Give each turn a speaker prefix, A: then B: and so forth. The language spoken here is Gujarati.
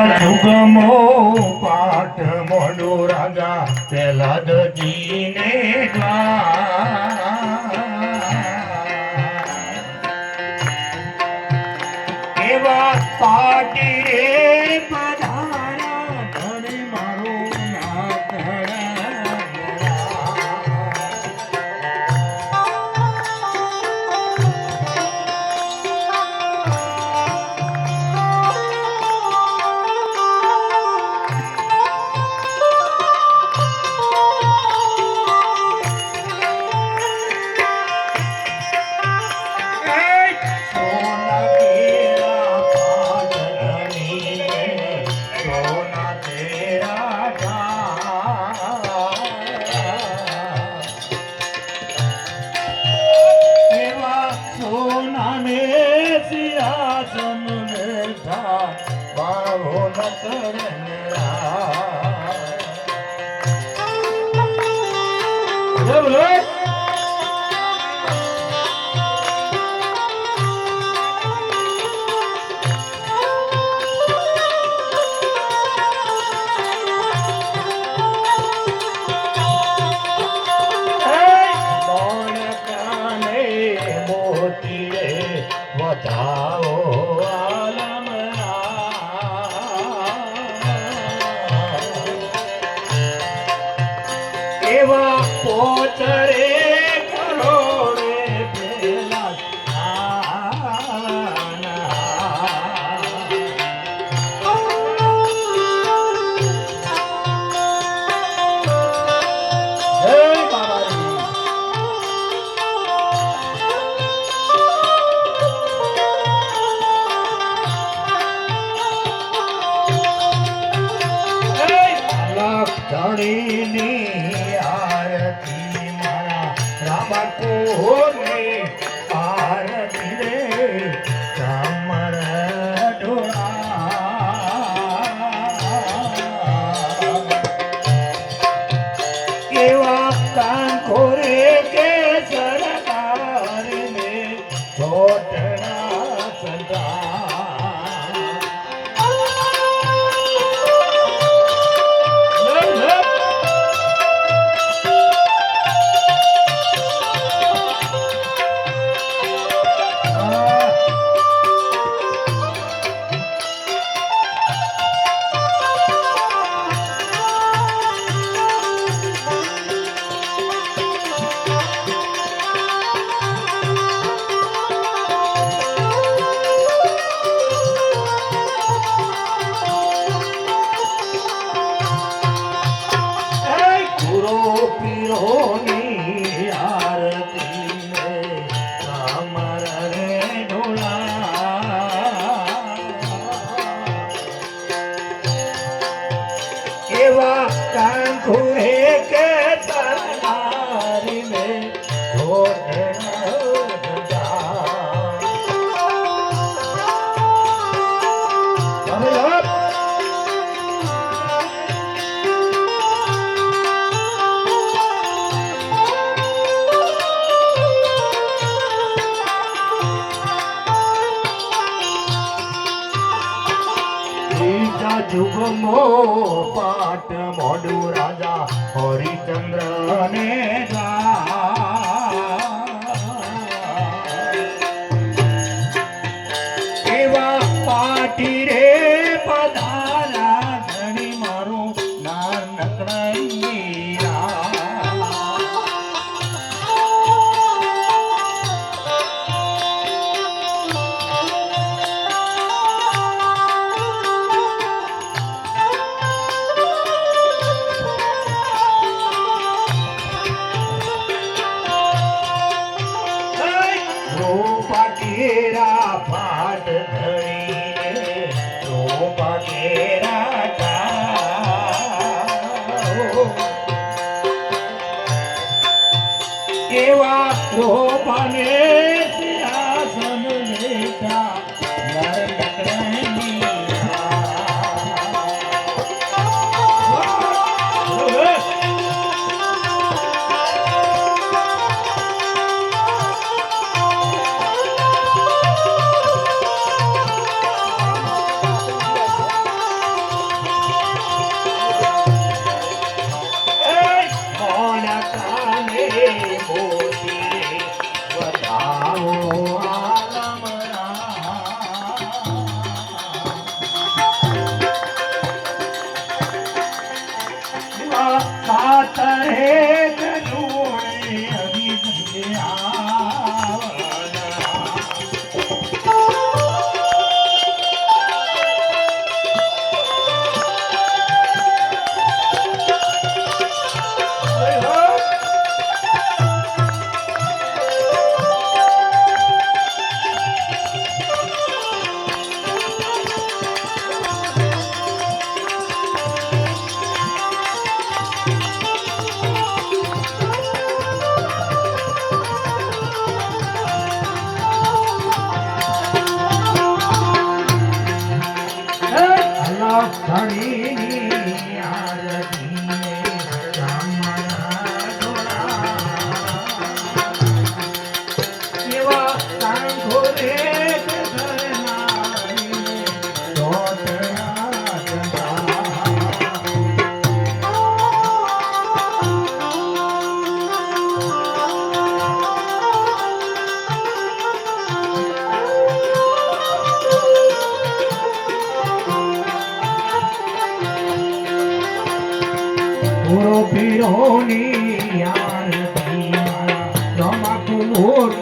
A: જુગમો પાઠ મોડો રાજા પેલા દજીને એવા પાટી સોનાને સિંહાસન બેઠા બાહો ન કરનેરા બોલો, ಮಾತಾ આરતી મારા રામા કોને જુગમો પાટ મોડું રાજા હરિચંદ્ર ને એવા પાટ ધરીને રોપાટીરા ટાળો. એવા રોપાને સિંહાસન કાતરે ધણીની આરતીને પૂરો યાર રમા કુમોરની